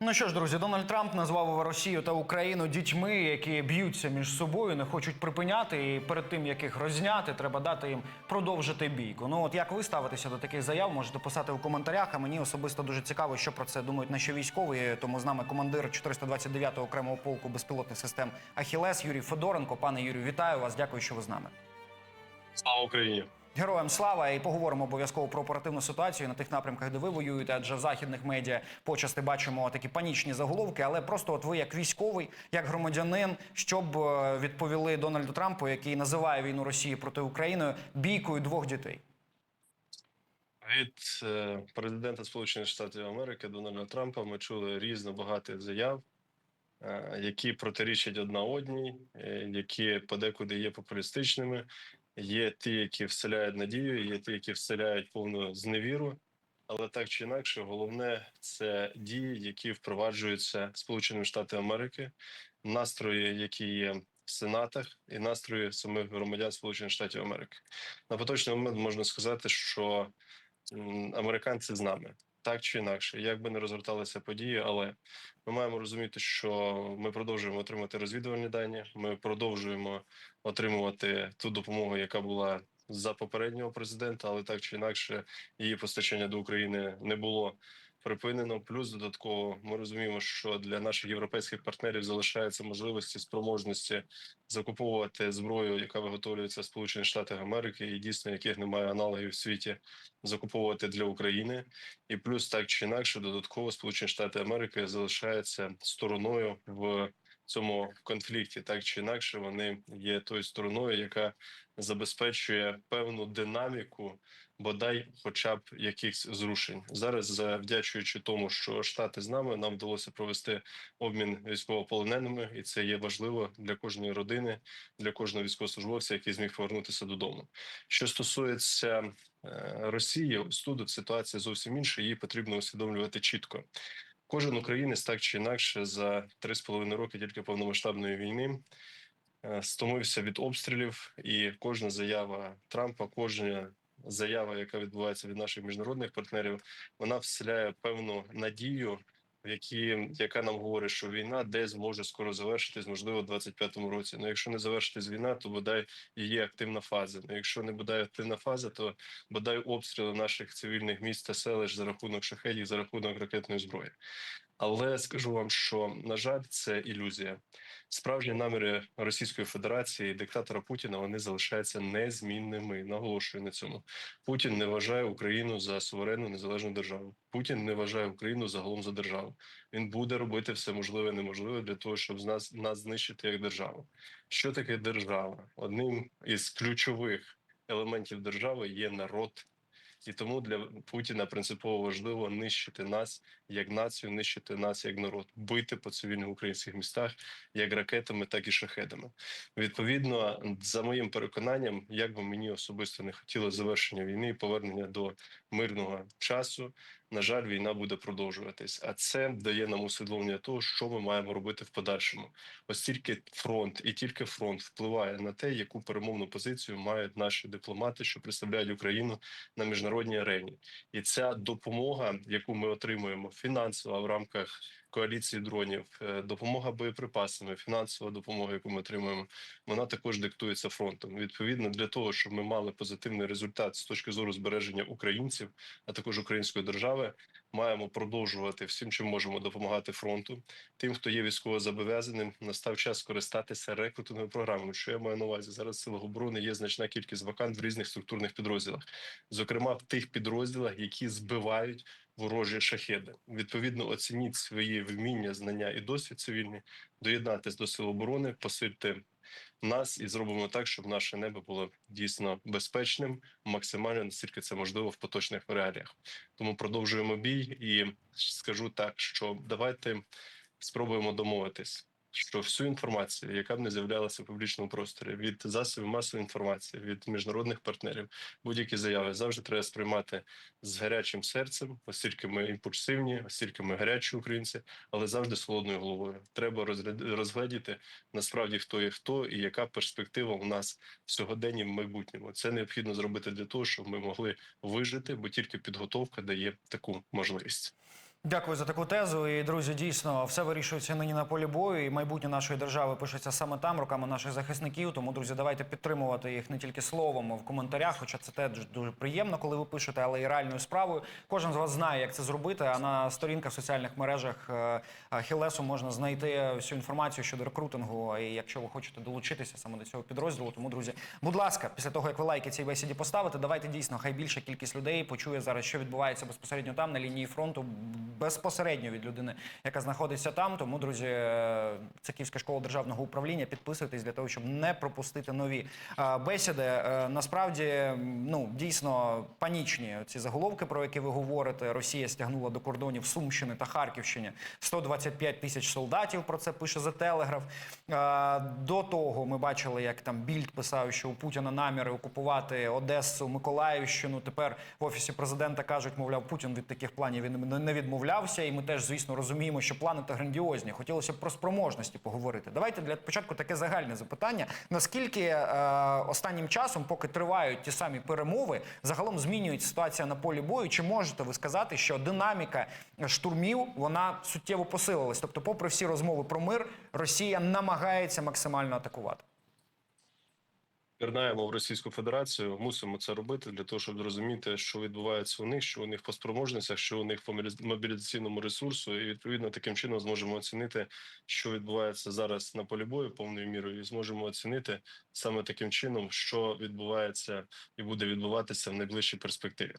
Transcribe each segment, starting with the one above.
Ну що ж, друзі, Дональд Трамп назвав Росію та Україну дітьми, які б'ються між собою, не хочуть припиняти. І перед тим як їх розняти, треба дати їм продовжити бійку. Ну от як ви ставитеся до таких заяв, можете писати в коментарях. А мені особисто дуже цікаво, що про це думають наші військові. Тому з нами командир 429-го окремого полку безпілотних систем Ахілес Юрій Федоренко. Пане Юрію, вітаю вас. Дякую, що ви з нами. Слава Україні! Героям слава і поговоримо обов'язково про оперативну ситуацію на тих напрямках, де ви воюєте, адже в західних медіа почасти бачимо такі панічні заголовки. Але просто, от ви, як військовий, як громадянин, що б е, відповіли Дональду Трампу, який називає війну Росії проти України бійкою двох дітей. Від е, президента Сполучених Штатів Америки Дональда Трампа ми чули різно багато заяв, е, які протирічать одна одній, які подекуди є популістичними. Є ті, які вселяють надію, є ті, які вселяють повну зневіру. Але так чи інакше, головне це дії, які впроваджуються Сполученими Штатами Америки, настрої, які є в сенатах, і настрої самих громадян Сполучених Штатів Америки. На поточний момент можна сказати, що американці з нами. Так чи інакше, як би не розгорталися події, але ми маємо розуміти, що ми продовжуємо отримати розвідувальні дані. Ми продовжуємо отримувати ту допомогу, яка була за попереднього президента, але так чи інакше, її постачання до України не було припинено. Плюс додатково ми розуміємо, що для наших європейських партнерів залишаються можливості спроможності закуповувати зброю, яка виготовлюється в Сполучених Штатах Америки, і дійсно яких немає аналогів в світі, закуповувати для України. І плюс так чи інакше, додатково Сполучені Штати Америки залишаються стороною в цьому конфлікті. Так чи інакше, вони є тою стороною, яка забезпечує певну динаміку, бодай, хоча б якихось зрушень. Зараз, завдячуючи тому, що штати з нами, нам вдалося провести обмін військовополоненими, і це є важливо для кожної родини, для кожного військовослужбовця, який зміг повернутися додому. Що стосується е, Росії, ось тут ситуація зовсім інша. Її потрібно усвідомлювати чітко. Кожен українець так чи інакше за три з половиною роки тільки повномасштабної війни е, стомився від обстрілів, і кожна заява Трампа, кожна заява, яка відбувається від наших міжнародних партнерів, вона вселяє певну надію, які яка нам говорить, що війна десь може скоро завершитись, можливо, в 25-му році. Ну, якщо не завершитись війна, то бодай її активна фаза. Ну, якщо не бодай активна фаза, то бодай обстріли наших цивільних міст та селищ за рахунок шахедів, за рахунок ракетної зброї. Але скажу вам, що на жаль, це ілюзія. Справжні наміри Російської Федерації і диктатора Путіна вони залишаються незмінними. Наголошую на цьому. Путін не вважає Україну за суверенну незалежну державу. Путін не вважає Україну загалом за державу. Він буде робити все можливе і неможливе для того, щоб з нас нас знищити як державу. Що таке держава? Одним із ключових елементів держави є народ. І тому для Путіна принципово важливо нищити нас як націю, нищити нас як народ, бити по цивільних українських містах як ракетами, так і шахедами. Відповідно, за моїм переконанням, як би мені особисто не хотілося завершення війни і повернення до мирного часу. На жаль, війна буде продовжуватись, а це дає нам усвідомлення того, що ми маємо робити в подальшому. Ось тільки фронт і тільки фронт впливає на те, яку перемовну позицію мають наші дипломати, що представляють Україну на міжнародній арені, і ця допомога, яку ми отримуємо фінансова в рамках коаліції дронів, е, допомога боєприпасами, фінансова допомога, яку ми отримуємо, вона також диктується фронтом. Відповідно, для того, щоб ми мали позитивний результат з точки зору збереження українців, а також української держави, маємо продовжувати всім, чим можемо допомагати фронту. Тим, хто є військовозобов'язаним, настав час скористатися рекрутинговою програмою. Що я маю на увазі? Зараз в силах оборони є значна кількість вакант в різних структурних підрозділах, зокрема в тих підрозділах, які збивають ворожі шахеди. Відповідно, оцініть свої вміння, знання і досвід цивільний, доєднатись до сил оборони, посильте нас і зробимо так, щоб наше небо було дійсно безпечним, максимально наскільки це можливо в поточних реаліях. Тому продовжуємо бій і скажу так, що давайте спробуємо домовитись. Що всю інформацію, яка б не з'являлася в публічному просторі, від засобів масової інформації, від міжнародних партнерів, будь-які заяви завжди треба сприймати з гарячим серцем, оскільки ми імпульсивні, оскільки ми гарячі українці, але завжди з холодною головою. Треба розгляд- розгледіти насправді хто є хто і яка перспектива у нас в сьогоденні в майбутньому. Це необхідно зробити для того, щоб ми могли вижити, бо тільки підготовка дає таку можливість. Дякую за таку тезу. І друзі, дійсно, все вирішується нині на полі бою. І майбутнє нашої держави пишеться саме там, руками наших захисників. Тому, друзі, давайте підтримувати їх не тільки словом, а в коментарях. Хоча це теж дуже приємно, коли ви пишете, але і реальною справою. Кожен з вас знає, як це зробити. А на сторінках в соціальних мережах е, Хілесу можна знайти всю інформацію щодо рекрутингу. І якщо ви хочете долучитися саме до цього підрозділу, тому друзі, будь ласка, після того як ви лайки цій бесіді поставите, давайте дійсно хай більша кількість людей почує зараз, що відбувається безпосередньо там на лінії фронту, безпосередньо від людини, яка знаходиться там. Тому, друзі, е, це Київська школа державного управління. Підписуйтесь для того, щоб не пропустити нові е, бесіди. Е, Насправді, ну дійсно панічні ці заголовки, про які ви говорите. Росія стягнула до кордонів Сумщини та Харківщини 125 тисяч солдатів. Про це пише за Телеграф. До того ми бачили, як там Більд писав, що у Путіна наміри окупувати Одесу, Миколаївщину. Тепер в офісі президента кажуть, мовляв, Путін від таких планів він не- не відмовлявся. І ми теж, звісно, розуміємо, що плани та грандіозні. Хотілося б про спроможності поговорити. Давайте для початку таке загальне запитання: наскільки е, останнім часом, поки тривають ті самі перемови, загалом змінюється ситуація на полі бою? Чи можете ви сказати, що динаміка штурмів вона суттєво посилилась? Тобто, попри всі розмови про мир, Росія намагається максимально атакувати. Пірнаємо в Російську Федерацію, мусимо це робити для того, щоб зрозуміти, що відбувається у них, що у них по спроможностях, що у них по мобілізаційному ресурсу, і відповідно таким чином зможемо оцінити, що відбувається зараз на полі бою повною мірою, і зможемо оцінити саме таким чином, що відбувається і буде відбуватися в найближчій перспективі.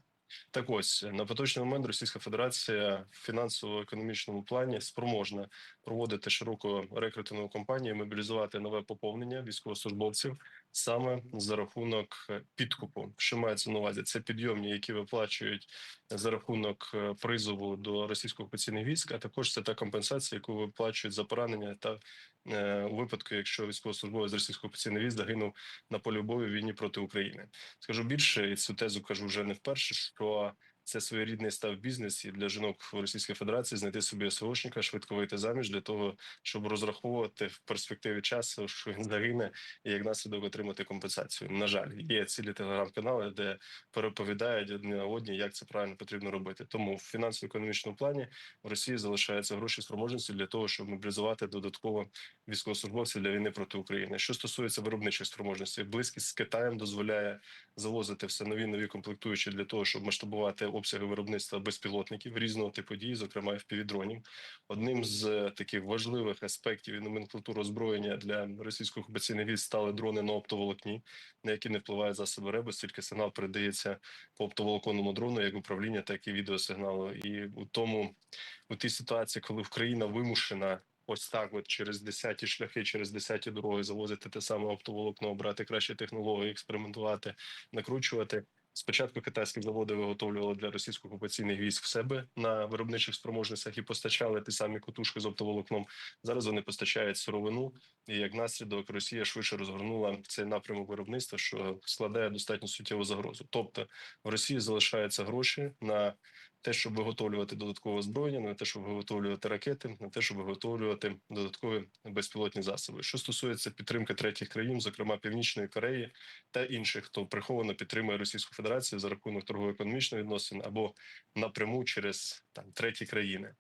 Так ось на поточний момент Російська Федерація в фінансово-економічному плані спроможна проводити широку рекрутингову кампанію, мобілізувати нове поповнення військовослужбовців саме за рахунок е, підкупу. Що мається на увазі? Це підйомні, які виплачують за рахунок е, призову до російсько-окупаційних військ, а також це та компенсація, яку виплачують за поранення та е, у випадку, якщо військовослужбовець з російсько-окупаційних військ загинув на полі бою війні проти України. Скажу більше, і цю тезу кажу вже не вперше. Що це своєрідний став бізнес і для жінок в Російській Федерації знайти собі СВОшника, швидко вийти заміж для того, щоб розраховувати в перспективі часу, що він загине, і як наслідок отримати компенсацію. На жаль, є цілі телеграм-канали, де переповідають одні на одні, як це правильно потрібно робити. Тому в фінансово-економічному плані в Росії залишаються гроші спроможності для того, щоб мобілізувати додатково військовослужбовців для війни проти України. Що стосується виробничих спроможностей, близькість з Китаєм дозволяє завозити все нові нові комплектуючі для того, щоб масштабувати обсяги виробництва безпілотників різного типу дій, зокрема FPV-дронів. Одним з е, таких важливих аспектів і номенклатури озброєння для російських окупаційних військ стали дрони на оптоволокні, на які не впливають засоби РЕБ, оскільки сигнал передається по оптоволоконному дрону як управління, так і відеосигналу. І у тому у тій ситуації, коли Україна вимушена. Ось так, от через десяті шляхи, через десяті дороги завозити те саме оптоволокно, брати кращі технології, експериментувати, накручувати. Спочатку китайські заводи виготовлювали для російсько-окупаційних військ в себе на виробничих спроможностях і постачали ті самі кутушки з оптоволокном. Зараз вони постачають сировину, і як наслідок Росія швидше розгорнула цей напрямок виробництва, що складає достатньо суттєву загрозу. Тобто в Росії залишаються гроші на те, щоб виготовлювати додаткове озброєння, на те, щоб виготовлювати ракети, на те, щоб виготовлювати додаткові безпілотні засоби. Що стосується підтримки третіх країн, зокрема Північної Кореї та інших, хто приховано підтримує Російську Федерацію за рахунок торгово-економічних відносин або напряму через там треті країни.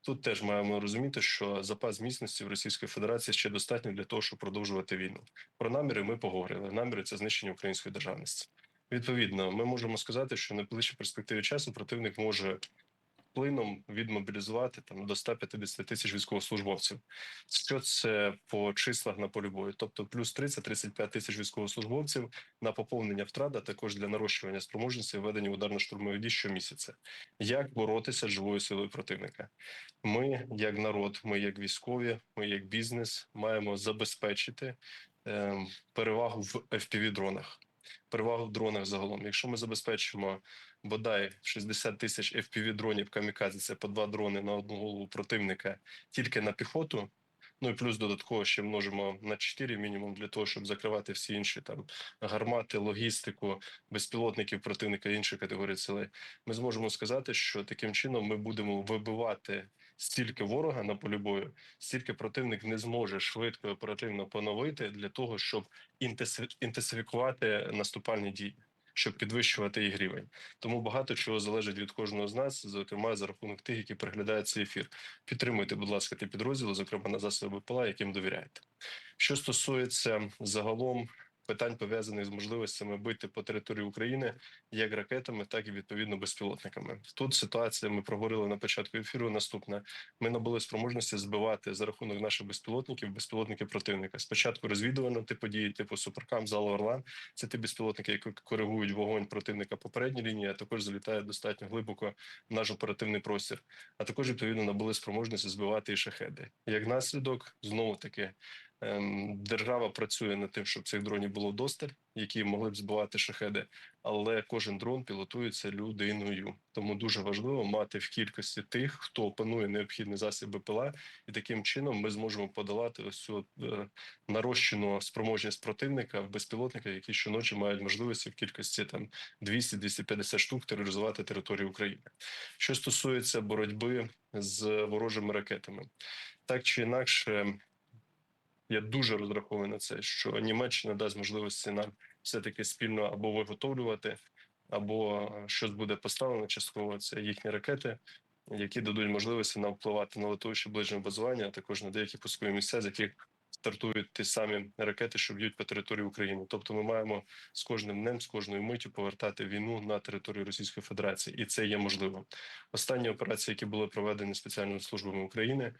Тут теж маємо розуміти, що запас міцності в Російської Федерації ще достатньо для того, щоб продовжувати війну. Про наміри ми поговорили. Наміри це знищення української державності. Відповідно, ми можемо сказати, що на найближчій перспективі часу противник може плином відмобілізувати там до 150 тисяч військовослужбовців. Що це по числах на полі бою? Тобто плюс 30-35 тисяч військовослужбовців на поповнення втрат, а також для нарощування спроможності введення ударно-штурмових дій щомісяця. Як боротися з живою силою противника? Ми, як народ, ми як військові, ми як бізнес, маємо забезпечити е, перевагу в fpv дронах перевагу в дронах загалом. Якщо ми забезпечимо бодай 60 тисяч fpv дронів камікадзе, це по два дрони на одну голову противника тільки на піхоту. Ну і плюс додатково ще множимо на 4 мінімум для того, щоб закривати всі інші там гармати, логістику, безпілотників противника іншої категорії сили. Ми зможемо сказати, що таким чином ми будемо вибивати стільки ворога на полі бою, стільки противник не зможе швидко і оперативно поновити для того, щоб інтенсифікувати наступальні дії. щоб підвищувати їх рівень. Тому багато чого залежить від кожного з нас, зокрема за рахунок тих, які переглядають цей ефір. Підтримуйте, будь ласка, ті підрозділи, зокрема на засоби ПЛА, яким довіряєте. Що стосується загалом питань пов'язаних з можливостями бити по території України як ракетами, так і відповідно безпілотниками. Тут ситуація ми проговорили на початку ефіру. Наступна ми набули спроможності збивати за рахунок наших безпілотників безпілотники противника. Спочатку розвідувано типу дії, типу Суперкам, Зала Орлан. Це ті безпілотники, які коригують вогонь противника попередній лінії, а також залітають достатньо глибоко в наш оперативний простір. А також відповідно набули спроможності збивати і шахеди. Як наслідок, знову таки. Ем, Держава працює над тим, щоб цих дронів було досталь, які могли б збивати шахеди, але кожен дрон пілотується людиною. Тому дуже важливо мати в кількості тих, хто опанує необхідний засіб БПЛА, і таким чином ми зможемо подолати ось цю е, нарощену спроможність противника в безпілотниках, які щоночі мають можливості в кількості там 200-250 штук тероризувати територію України. Що стосується боротьби з ворожими ракетами, так чи інакше. Я дуже розраховую на це, що Німеччина дасть можливості нам все таки спільно або виготовлювати, або щось буде поставлено частково. Це їхні ракети, які дадуть можливості нам впливати на литовище ближнього базування, а також на деякі пускові місця, з яких стартують ті самі ракети, що б'ють по території України. Тобто, ми маємо з кожним днем, з кожною миттю повертати війну на територію Російської Федерації, і це є можливо. Останні операції, які були проведені спеціальними службами України, е,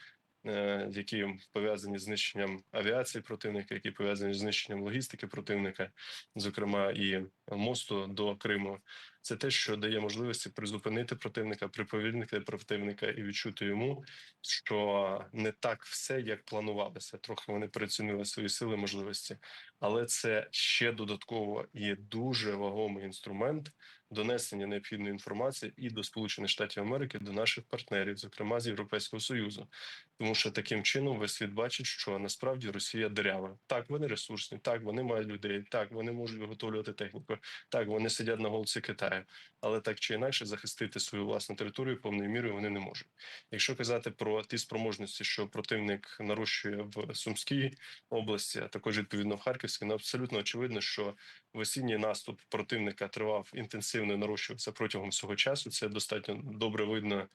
які пов'язані з знищенням авіації противника, які пов'язані з знищенням логістики противника, зокрема і мосту до Криму. Це те, що дає можливості призупинити противника, приповільнити противника і відчути йому, що не так все, як планувалося. Трохи вони переоцінили свої сили, можливості, але це ще додатково і дуже вагомий інструмент донесення необхідної інформації і до Сполучених Штатів Америки, до наших партнерів, зокрема з Європейського союзу, тому що таким чином весь світ бачить, що насправді Росія дерява. Так, вони ресурсні, так вони мають людей, так вони можуть виготовлювати техніку, так вони сидять на голці Китаю, але так чи інакше захистити свою власну територію повною мірою вони не можуть. Якщо казати про ті спроможності, що противник нарощує в Сумській області, а також відповідно в Харківській, ну абсолютно очевидно, що в осінній наступ противника тривав інтенсивно і нарощувався протягом всього часу. Це достатньо добре видно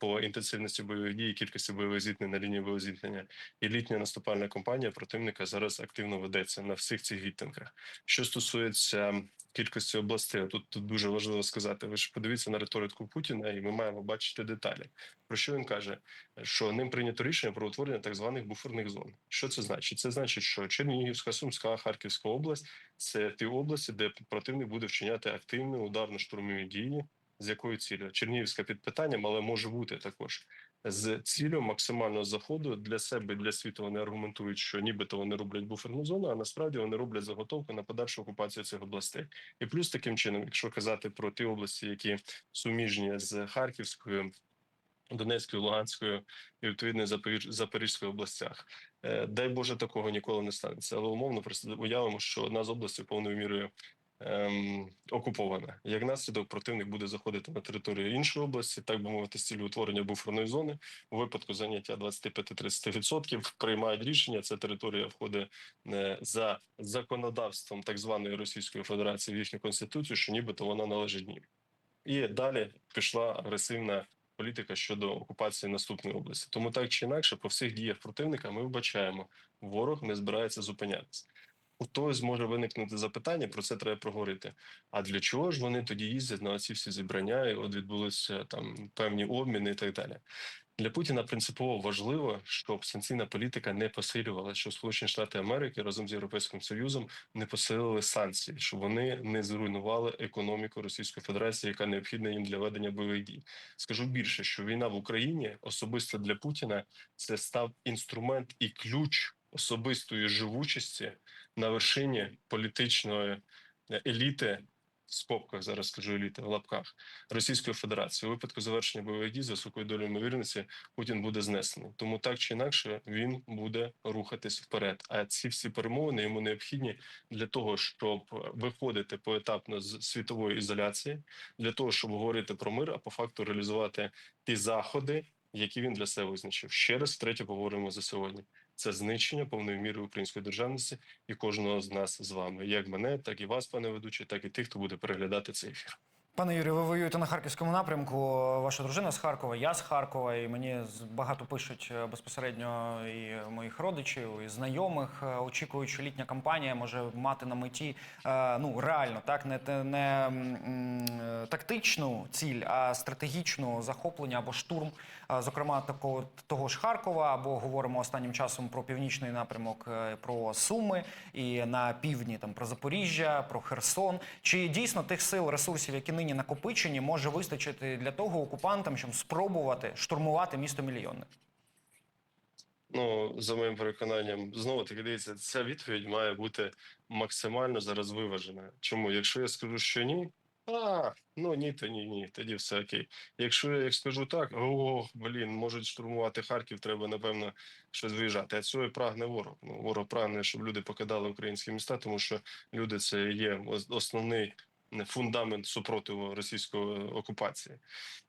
по інтенсивності бойових дій, кількості бойових зіткнень на лінії бойового зіткнення. І літня наступальна кампанія противника зараз активно ведеться на всіх цих відтинках. Що стосується кількості областей, тут, тут дуже важливо сказати. Ви ж подивіться на риторику Путіна, і ми маємо бачити деталі. Про що він каже? Що ним прийнято рішення про утворення так званих буферних зон. Що це значить? Це значить, що Чернігівська, Сумська, Харківська область це ті області, де противник буде вчиняти активні ударно-штурмові дії. З якою цілею? Чернігівська під питанням, але може бути також з цілею максимального заходу для себе для світу. Вони аргументують, що нібито вони роблять буферну зону, а насправді вони роблять заготовку на подальшу окупацію цих областей. І плюс таким чином, якщо казати про ті області, які суміжні з Харківською. Донецькою, Луганською і відповідно Запорізької областях. Е, Дай Боже, такого ніколи не станеться. Але умовно просто уявимо, що одна з областей повною мірою ем, окупована. Як наслідок, противник буде заходити на територію іншої області, так би мовити, з цілею утворення буферної зони. У випадку заняття 25-30% приймають рішення. Ця територія входить е, за законодавством так званої Російської Федерації в їхню конституцію, що нібито вона належить їм. І далі пішла агресивна політика щодо окупації наступної області. Тому так чи інакше, по всіх діях противника ми вбачаємо, ворог не збирається зупинятися. У когось може виникнути запитання, про це треба проговорити. А для чого ж вони тоді їздять на ці всі зібрання? І от відбулися там певні обміни і так далі. Для Путіна принципово важливо, щоб санкційна політика не посилювала, що Сполучені Штати Америки разом з Європейським Союзом не посилили санкції, щоб вони не зруйнували економіку Російської Федерації, яка необхідна їм для ведення бойових дій. Скажу більше, що війна в Україні особисто для Путіна це став інструмент і ключ особистої живучості на вершині політичної е, еліти. В скобках зараз скажу еліти в лапках Російської Федерації у випадку завершення бойових дій з високою долею ймовірності Путін буде знесений. Тому так чи інакше він буде рухатись вперед. А ці всі перемовини йому необхідні для того, щоб виходити поетапно з світової ізоляції, для того, щоб говорити про мир, а по факту реалізувати ті заходи, які він для себе визначив. Ще раз втретє поговоримо за сьогодні. Це знищення повної міри української державності і кожного з нас з вами, як мене, так і вас, пане ведучий, так і тих, хто буде переглядати цей ефір. Пане Юрію, ви воюєте на харківському напрямку. Ваша дружина з Харкова, я з Харкова, і мені багато пишуть е, безпосередньо і моїх родичів, і знайомих. е, Очікують, що літня кампанія може мати на меті е, ну реально так, не, не тактичну ціль, а стратегічну захоплення або штурм, зокрема такого того ж Харкова, або говоримо останнім часом про північний напрямок, про Суми і на півдні там про Запоріжжя, про Херсон. Чи дійсно тих сил, ресурсів, які нині накопичені, може вистачити для того окупантам, щоб спробувати штурмувати місто мільйонник? Ну, за моїм переконанням, знову таки дивіться, ця відповідь має бути максимально зараз виважена. Чому? Якщо я скажу, що ні, а ну ні, то ні, ні, тоді все окей. Якщо я скажу так, о, блін, можуть штурмувати Харків, треба напевно щось виїжджати. А цього і прагне ворог. Ну, ворог прагне, щоб люди покидали українські міста, тому що люди це є ос- основний фундамент супротиву російської окупації.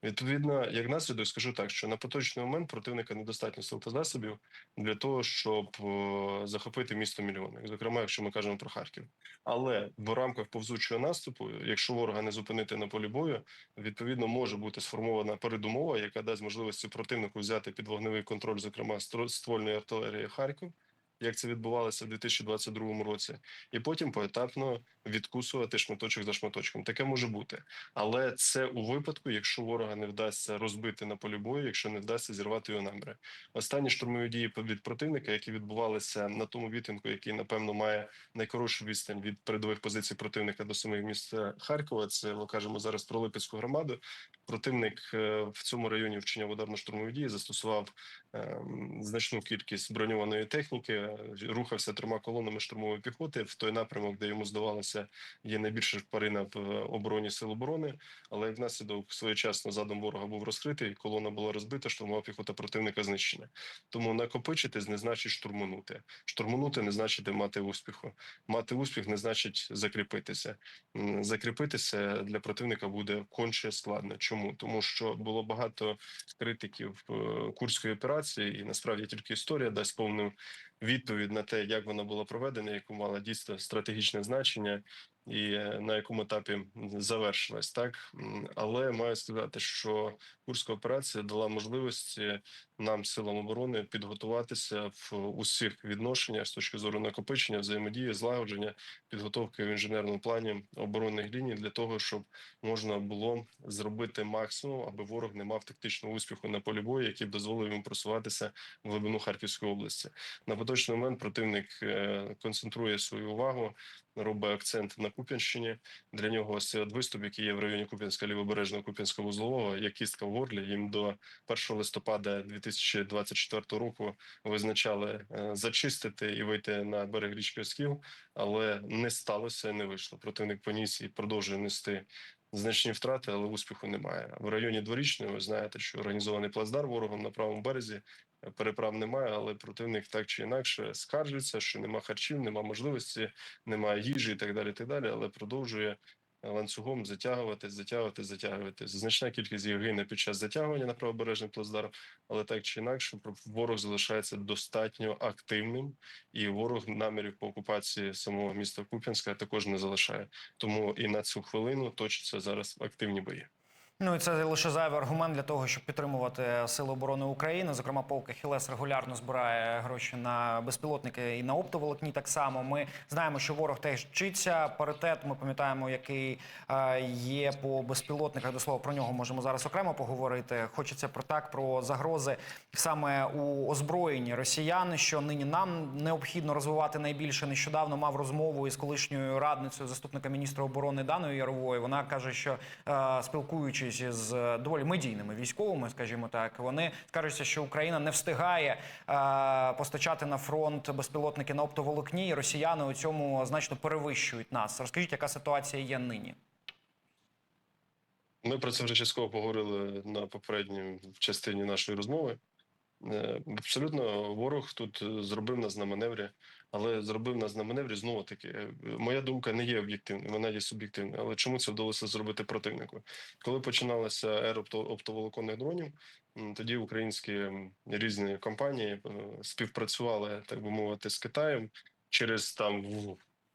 Відповідно, як наслідок, скажу так, що на поточний момент противника недостатньо сил та засобів для того, щоб о, захопити місто мільйонник, зокрема, якщо ми кажемо про Харків. Але в рамках повзучого наступу, якщо ворога не зупинити на полі бою, відповідно може бути сформована передумова, яка дасть можливості противнику взяти під вогневий контроль, зокрема ствольної артилерії Харків. Як це відбувалося в 2022 році, і потім поетапно відкусувати шматочок за шматочком. Таке може бути, але це у випадку, якщо ворога не вдасться розбити на полі бою, якщо не вдасться зірвати його наміри. Останні штурмові дії від противника, які відбувалися на тому відтинку, який напевно має найкоротшу відстань від передових позицій противника до самих міст е, Харкова. Це кажемо зараз про Липецьку громаду. Противник е, в цьому районі вчиняв ударно-штурмові дії, застосував значну кількість броньованої техніки, е, рухався трьома колонами штурмової піхоти в той напрямок, де йому здавалося, є найбільша шпарина в е, обороні сил оборони. Але як наслідок своєчасно задум ворога був розкритий, колона була розбита, штурмова піхота противника знищена. Тому накопичитись не значить штурманути. Штурманути не значить мати успіху. Мати успіх не значить закріпитися. Закріпитися для противника буде конче складно. Чому? Тому що було багато критиків е, курської операції, і насправді тільки історія дасть повну відповідь на те, як вона була проведена, яку мала дійсно стратегічне значення. І е, на якому етапі завершилась так, але маю сказати, що курська операція дала можливості нам, силам оборони, підготуватися в усіх відношеннях з точки зору накопичення, взаємодії, злагодження, підготовки в інженерному плані оборонних ліній для того, щоб можна було зробити максимум, аби ворог не мав тактичного успіху на полі бою, який б дозволив йому просуватися в глибину Харківської області. На поточний момент противник е, концентрує свою увагу, робить акцент на Куп'янщині. Для нього ось виступ, який є в районі Куп'янська лівобережного Куп'янського вузлового, як кістка в горлі. Їм до 1 листопада 2024 року визначали е, зачистити і вийти на берег річки Оскіл, але не сталося, не вийшло. Противник поніс і продовжує нести. Значні втрати, але успіху немає. В районі дворічної ви знаєте, що організований плацдарм ворогом на правому березі переправ немає, але противник так чи інакше скаржиться, що нема харчів, нема можливості, немає їжі і так далі. Так далі, але продовжує ланцюгом затягуватись, затягуватись, затягуватись. Значна кількість їх гине під час затягування на правобережний плацдарм, але так чи інакше, ворог залишається достатньо активним, і ворог намірів по окупації самого міста Куп'янська також не залишає. Тому і на цю хвилину точаться зараз активні бої. Ну і це лише зайвий аргумент для того, щоб підтримувати сили оборони України. Зокрема, полк Хілес регулярно збирає гроші на безпілотники і на оптоволокні. Так само ми знаємо, що ворог теж вчиться. Паритет ми пам'ятаємо, який е, є по безпілотниках. До слова про нього можемо зараз окремо поговорити. Хочеться про так про загрози саме у озброєнні росіян, що нині нам необхідно розвивати найбільше. Нещодавно мав розмову із колишньою радницею заступника міністра оборони Даною Яровою. Вона каже, що е, спілкуючись з доволі медійними військовими, скажімо так, вони скажуться, що Україна не встигає е, постачати на фронт безпілотники на оптоволокні. і Росіяни у цьому значно перевищують нас. Розкажіть, яка ситуація є нині? Ми про це вже частково поговорили на попередній частині нашої розмови. Е, Абсолютно, ворог тут е, зробив нас на маневрі, але зробив нас на маневрі знову таки. е, Моя думка не є об'єктивною, вона є суб'єктивною. Але чому це вдалося зробити противнику? Коли починалася ера опто- оптоволоконних дронів, тоді українські різні компанії співпрацювали, так би мовити, з Китаєм через там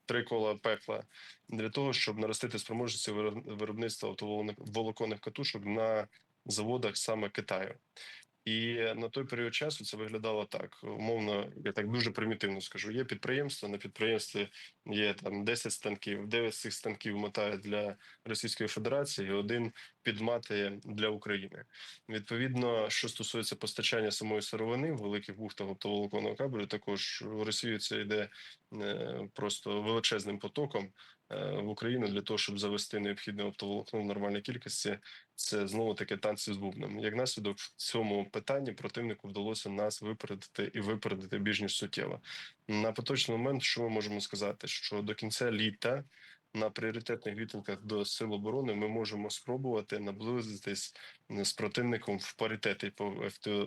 три кола пекла для того, щоб наростити спроможності виро- виробництва оптоволоконних катушок на заводах саме Китаю. І на той період часу це виглядало так. Умовно, я так дуже примітивно скажу. Є підприємство, на підприємстві є там 10 станків, 9 з цих станків мотають для Російської Федерації, один підматує для України. Відповідно, що стосується постачання самої сировини великих бухтах оптоволоконного кабелю, також в Росію це йде е, просто величезним потоком в Україну для того, щоб завести необхідне оптоволокно в нормальній кількості це знову таки танці з бубном. Як наслідок в цьому питанні противнику вдалося нас випередити і випередити більш ніж суттєво. На поточний момент, що ми можемо сказати, що до кінця літа на пріоритетних відтинках до сил оборони ми можемо спробувати наблизитись з противником в паритеті по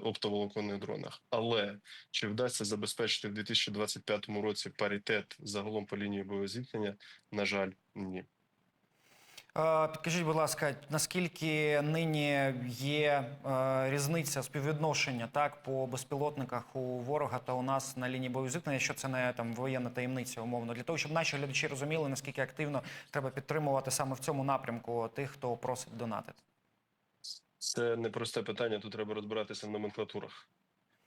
оптоволоконних дронах. Але чи вдасться забезпечити в 2025 році паритет загалом по лінії бойового зіткнення? На жаль, ні. Е, Підкажіть, будь ласка, наскільки нині є е, різниця співвідношення так по безпілотниках у ворога та у нас на лінії бойового зіткнення, що це не там воєнна таємниця, умовно, для того, щоб наші глядачі розуміли, наскільки активно треба підтримувати саме в цьому напрямку тих, хто просить донатити. Це непросте питання. Тут треба розбиратися в номенклатурах.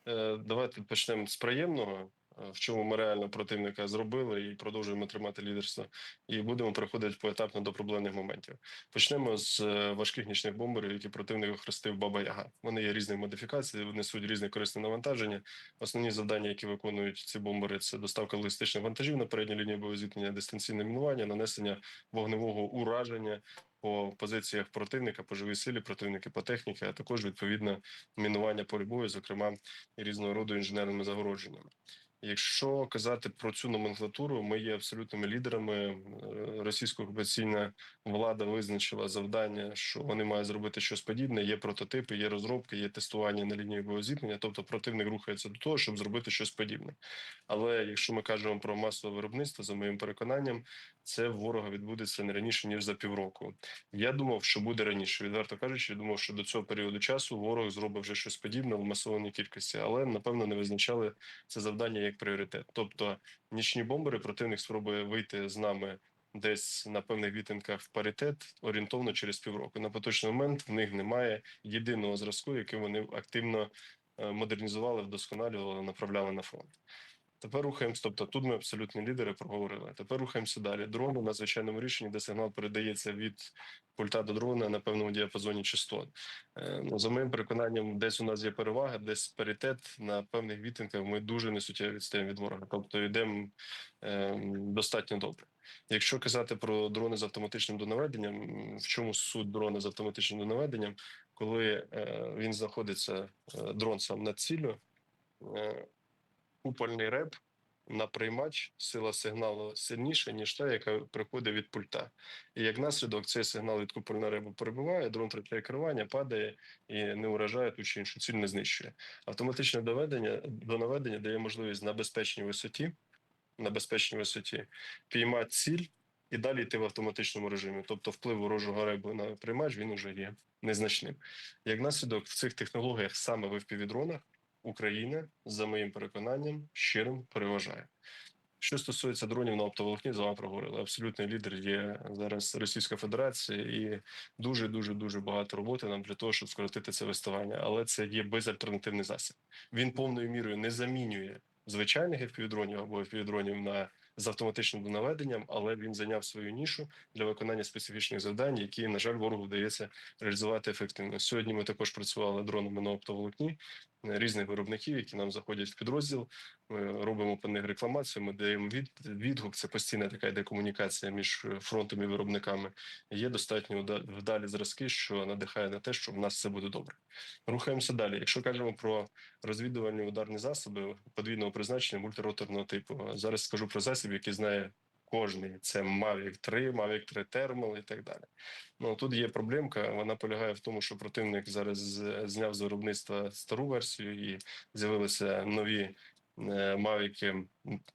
Е, Давайте почнемо з приємного, в чому ми реально противника зробили і продовжуємо тримати лідерство. І будемо переходити поетапно до проблемних моментів. Почнемо з е, важких нічних бомберів, які противник охрестив Баба Яга. Вони є різних модифікацій, несуть різне корисне навантаження. Основні завдання, які виконують ці бомбери, це доставка логістичних вантажів на передній лінії бойового зіткнення, дистанційне мінування, нанесення вогневого ураження по позиціях противника, по живій силі противника, по техніці, а також відповідно мінування полі бою, зокрема і різного роду інженерними загородженнями. Якщо казати про цю номенклатуру, ми є абсолютними лідерами. Е, Російська окупаційна влада визначила завдання, що вони мають зробити щось подібне. Є прототипи, є розробки, є тестування на лінії бойового зіткнення. Тобто противник рухається до того, щоб зробити щось подібне. Але якщо ми кажемо про масове виробництво, за моїм переконанням, це ворога відбудеться не раніше ніж за півроку. Я думав, що буде раніше. Відверто кажучи, я думав, що до цього періоду часу ворог зробить вже щось подібне в масованій кількості, але напевно не визначали це завдання як пріоритет. Тобто нічні бомбери противник спробує вийти з нами. Десь на певних відтинках в паритет орієнтовно через півроку. На поточний момент в них немає єдиного зразку, який вони активно е, модернізували, вдосконалювали, направляли на фронт. Тепер рухаємося. Тобто тут ми абсолютні лідери проговорили. Тепер рухаємося далі. Дрони на звичайному рішенні, де сигнал передається від пульта до дрона на певному діапазоні частот. Е, Ну, за моїм переконанням, десь у нас є перевага, десь паритет на певних відтинках. Ми дуже несуттєво відстаємо від ворога. Тобто йдемо е, достатньо добре. Якщо казати про дрони з автоматичним донаведенням, в чому суть дрона з автоматичним донаведенням, коли е, він знаходиться е, дрон сам над ціллю, е, купольний реп на приймач сила сигналу сильніша, ніж та, яка приходить від пульта. І як наслідок, цей сигнал від купольного ребу перебуває, дрон втрачає керування, падає і не уражає ту чи іншу ціль, не знищує. Автоматичне доведення до наведення дає можливість на безпечній висоті, на безпечній висоті піймати ціль і далі йти в автоматичному режимі. Тобто вплив ворожого ребу на приймач він уже є незначним. Як наслідок в цих технологіях саме в FPV-дронах Україна, за моїм переконанням, щирим переважає. Що стосується дронів на оптоволокні, з вами проговорили. Абсолютний лідер є зараз Російська Федерація, і дуже дуже дуже багато роботи нам для того, щоб скоротити це виставання. Але це є безальтернативний засіб. Він повною мірою не замінює звичайних FPV-дронів або FPV-дронів на з автоматичним наведенням, але він зайняв свою нішу для виконання специфічних завдань, які на жаль ворогу вдається реалізувати ефективно. Сьогодні ми також працювали дронами на оптоволокні е, різних виробників, які нам заходять в підрозділ. Ми робимо по них рекламацію. Ми даємо від, відгук. Це постійна така йде комунікація між е, фронтом і виробниками. Є достатньо вда- вдалі зразки, що надихає на те, що в нас все буде добре. Рухаємося далі. Якщо кажемо про розвідувальні ударні засоби подвійного призначення мультироторного типу, зараз скажу про засіб, який знає кожний. Це Mavic 3, Mavic 3 Thermal і так далі. Ну тут є проблемка. Вона полягає в тому, що противник зараз зняв з виробництва стару версію і з'явилися нові Mavic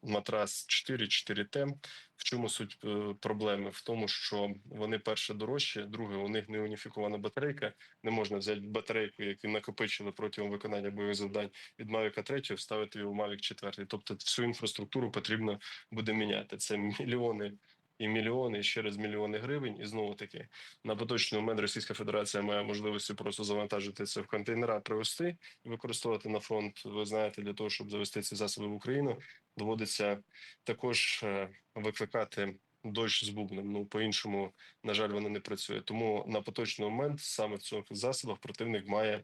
Матрас 4, 4T. В чому суть е, проблеми? В тому, що вони перше дорожчі, друге, у них не уніфікована батарейка. Не можна взяти батарейку, яку накопичили протягом виконання бойових завдань від Mavic 3, вставити її в Mavic 4. Тобто всю інфраструктуру потрібно буде міняти. Це мільйони і мільйони, і ще раз мільйони гривень. І знову таки на поточний момент Російська Федерація має можливості просто завантажити це в контейнера, привезти і використовувати на фронт. Ви знаєте, для того, щоб завести ці засоби в Україну, доводиться також е, викликати. Дощ з бубном, ну по-іншому, на жаль, воно не працює. Тому на поточний момент саме в цих засобах противник має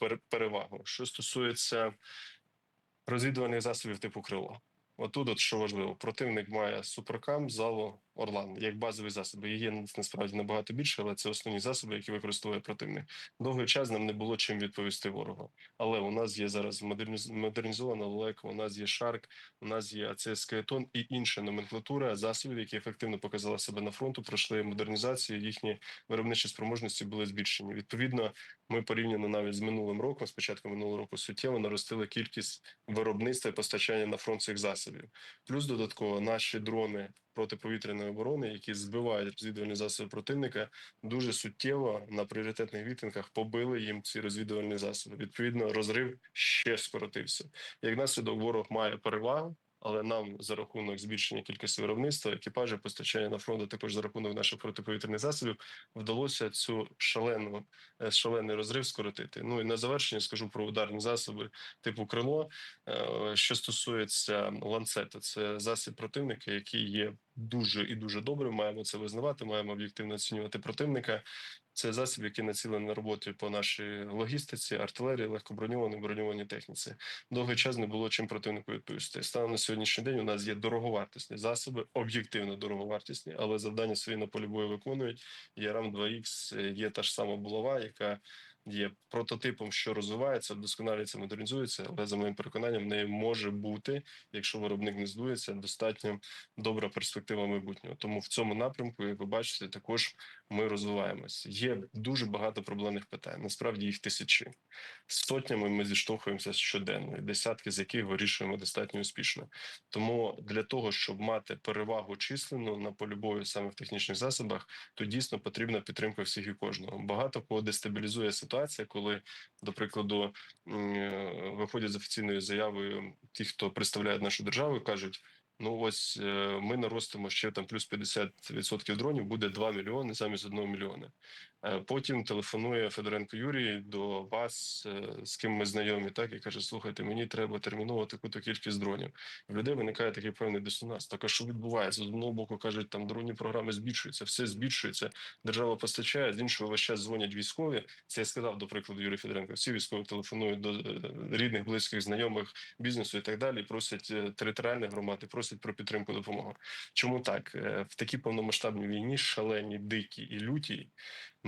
пере- перевагу. Що стосується розвідувальних засобів типу крило. Отут, от що важливо, противник має суперкам, залу, Орлан як базові засоби. Є насправді набагато більше, але це основні засоби, які використовує противник. Довгий час нам не було чим відповісти ворогу. Але у нас є зараз модернізована лелека, у нас є шарк, у нас є АЦС Скаетон і інша номенклатура засобів, які ефективно показали себе на фронту, пройшли модернізацію. Їхні виробничі спроможності були збільшені. Відповідно, ми порівняно навіть з минулим роком, з початку минулого року, суттєво наростили кількість виробництва і постачання на фронт цих засобів. Плюс додатково наші дрони протиповітряної оборони, які збивають розвідувальні засоби противника, дуже суттєво на пріоритетних відтинках побили їм ці розвідувальні засоби. Відповідно, розрив ще скоротився. Як наслідок, ворог має перевагу. Але нам за рахунок збільшення кількості виробництва екіпажі постачання на фронт, також за рахунок наших протиповітряних засобів, вдалося цю шалену е, шалений розрив скоротити. Ну і на завершення скажу про ударні засоби типу крило. Е, Що стосується ланцета, це засіб противника, який є дуже і дуже добрим. Маємо це визнавати. Маємо об'єктивно оцінювати противника. Це засіб, який націлений на роботі по нашій логістиці, артилерії, легкоброньованій, броньованій техніці. Довгий час не було чим противнику відповісти. Станом на сьогоднішній день у нас є дороговартісні засоби, об'єктивно дороговартісні, але завдання свої на полі бою виконують. Є РАМ 2Х, є та ж сама булава, яка є прототипом, що розвивається, вдосконалюється, модернізується, але за моїм переконанням не може бути, якщо виробник не здується, достатньо добра перспектива майбутнього. Тому в цьому напрямку, як ви бачите, також ми розвиваємось. Є дуже багато проблемних питань. Насправді їх тисячі. Сотнями ми зіштовхуємося щоденно, десятки з яких вирішуємо достатньо успішно. Тому для того, щоб мати перевагу численну на полі бою саме в технічних засобах, то дійсно потрібна підтримка всіх і кожного. Багато кого дестабілізує ситуація, коли, до прикладу, е, виходять з офіційною заявою ті, хто представляє нашу державу, кажуть. Ну ось е, ми наростимо ще там плюс 50% дронів, буде 2 мільйони замість 1 мільйона. Е, Потім телефонує Федоренко Юрій до вас, е, з ким ми знайомі, так і каже: слухайте, мені треба терміново таку-то кількість дронів. В людей виникає такий певний дисонанс. Так а що відбувається? З одного боку кажуть, там дронні програми збільшуються, все збільшується. Держава постачає, з іншого весь час дзвонять військові. Це я сказав до прикладу Юрій Федоренко. Всі військові телефонують до е, рідних, близьких, знайомих бізнесу і так далі. і Просять територіальні громади, просять про підтримку допомоги. Чому так в такій повномасштабній війні, шалені, дикі і люті,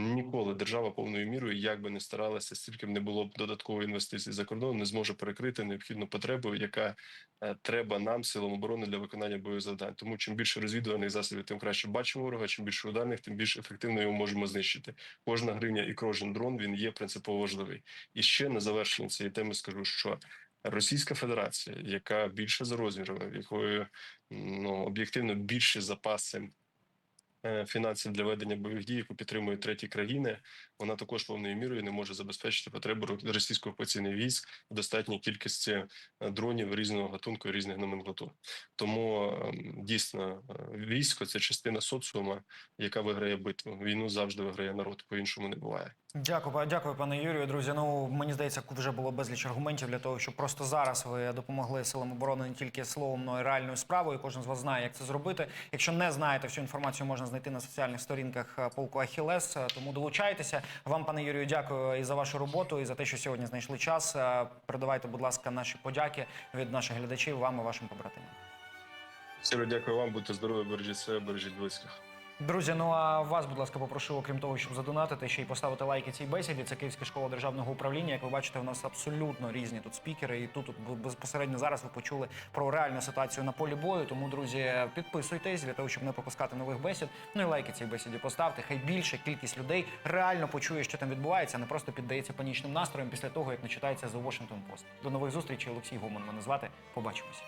ніколи держава повною мірою, як би не старалася, стільки б не було б додаткової інвестицій за кордон, не зможе перекрити необхідну потребу, яка е, треба нам, силам оборони для виконання бойових завдань. Тому чим більше розвідувальних засобів, тим краще бачимо ворога. Чим більше ударних, тим більш ефективно його можемо знищити. Кожна гривня і кожен дрон він є принципово важливий. І ще на завершення цієї теми скажу, що. Російська Федерація, яка більше за розмірами, в якої ну об'єктивно більші запаси фінансів для ведення бойових дій, яку підтримують треті країни, вона також повною мірою не може забезпечити потребу ро- російської окупаційних військ в достатній кількості е, дронів різного гатунку різних номенклатур. Тому ем, дійсно е, військо це частина соціума, яка виграє битву. Війну завжди виграє народ, по-іншому не буває. Дякую, дякую, пане Юрію. Друзі. Ну мені здається, вже було безліч аргументів для того, щоб просто зараз ви допомогли силам оборони не тільки словом, але й реальною справою. Кожен з вас знає, як це зробити. Якщо не знаєте, всю інформацію можна знайти на соціальних сторінках е, полку Ахілес. Тому долучайтеся. Вам, пане Юрію, дякую і за вашу роботу, і за те, що сьогодні знайшли час. Е, Передавайте, будь ласка, наші подяки від наших глядачів, вам і вашим побратимам. Сіро, дякую вам, будьте здорові, бережіть себе, бережіть близьких. Друзі, ну а вас, будь ласка, попрошу, окрім того, щоб задонатити, ще й поставити лайки цій бесіді. Це Київська школа державного управління. Як ви бачите, у нас абсолютно різні тут спікери. І тут, тут безпосередньо зараз ви почули про реальну ситуацію на полі бою. Тому, друзі, підписуйтесь для того, щоб не пропускати нових бесід. Ну і лайки цій бесіді поставте. Хай більша кількість людей реально почує, що там відбувається, а не просто піддається панічним настроям після того, як не читається The Washington Post. До нових зустрічей. Олексій Гоман мене звати. Побачимося.